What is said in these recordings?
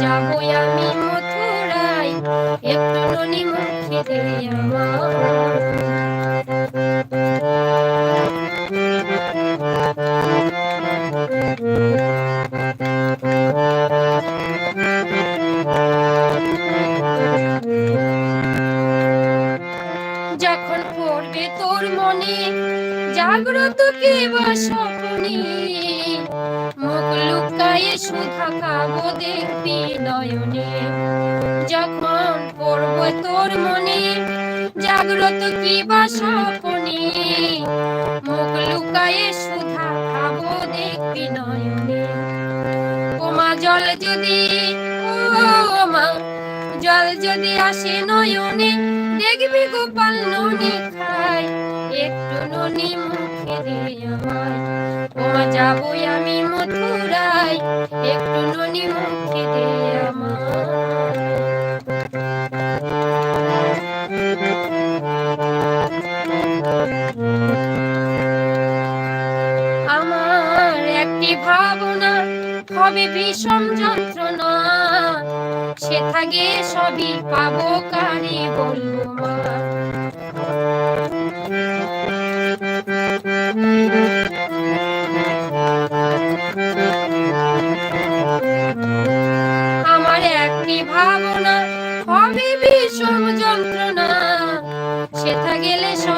যাব আমি মথুরায় একটু মুখে দে আমায় জাগ্রত কে বা স্বপ্নে। মুখ লুকায়ে সুধা খাব দেখবি নয়নে। যখন পড়বে তোর মনে, জাগ্রত কি বা স্বপ্নে। মুখ লুকায়ে সুধা খাব দেখবি নয়নে। ওমা জল যদি ও মা জল যদি আসে নয়নে, দেখবি গোপাল ননি ননি মুখে আমায় ওমা যাব আমি মথুরায়, একটু ননি মুখে আমার একটি ভাবনা, হবে যন্ত্রণা। সে থাকে সবই পাবো কারি বলব মা।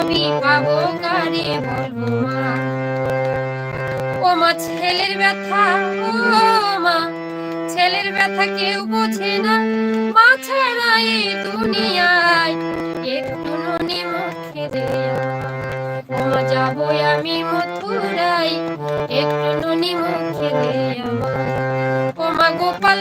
সবই পাবো কারে বলব মা। ও মা, ছেলের ব্যথা, ও মা, ছেলের ব্যথা কেউ বোঝে না। মা ছাড়া এই দুনিয়ায় একটু ননি মুখে দেয়া ও মা, যাব আমি মথুরাই একটু ননি মুখে দেয়া ও মা, গোপাল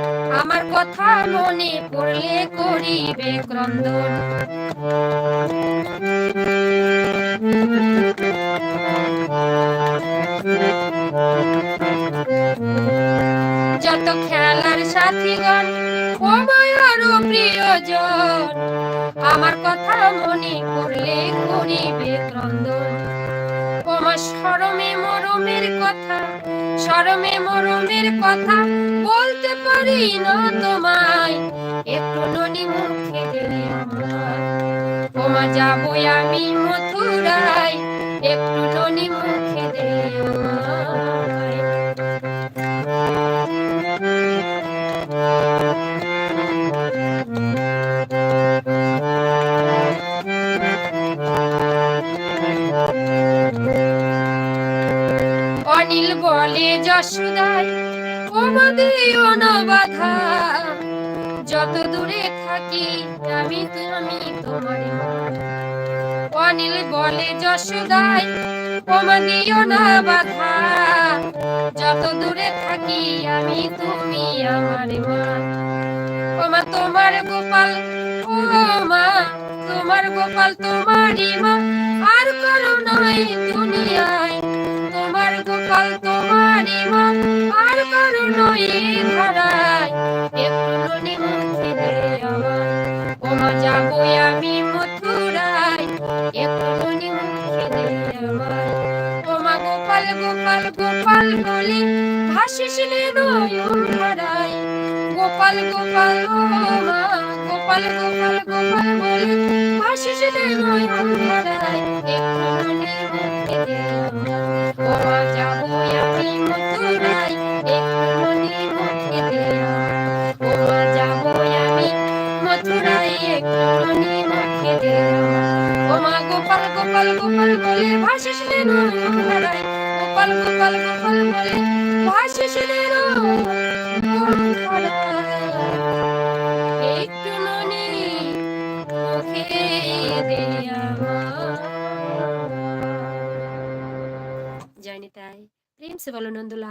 আমার কথা মনে পড়লে করিবে ক্রন্দন। যত খেলার সাথীগণ আরও প্রিয়জন, আমার কথা মনে করলে করিবে ক্রন্দন। ওমা সরমে মরমের কথা, সরমে মরমের কথা বলতে পারি না তোমায়। একটু ননি মুখে দিলে ওমা যাব আমি মথুরায়। একটু ননি মুখে দিলে আমায় অনিল বলে, যশোদাই ওমাদেও না বাধা যত দূরে থাকি, আমি আমি তোমার। অনিল বলে, যশোদাই ওমাদিও না বাধা যত দূরে থাকি, আমি তুমি আমার মা ওমা, তোমার গোপাল ও মা তোমার গোপাল তোমারই মা। আর করো নয় দুনিয়ায় করো নয় ধারায় একটু দে আমার ওমা যাব আমি মথুরায় একটু দে আমার ওমা গোপাল গোপাল গোপাল বলে ভাসিসলে নয়ন ধারায় গোপাল গোপাল গোপাল গোপাল গোপাল বলে আমার ওমা গোপাল গোপাল গোপাল প্রেম সে বলো নন্দলাল।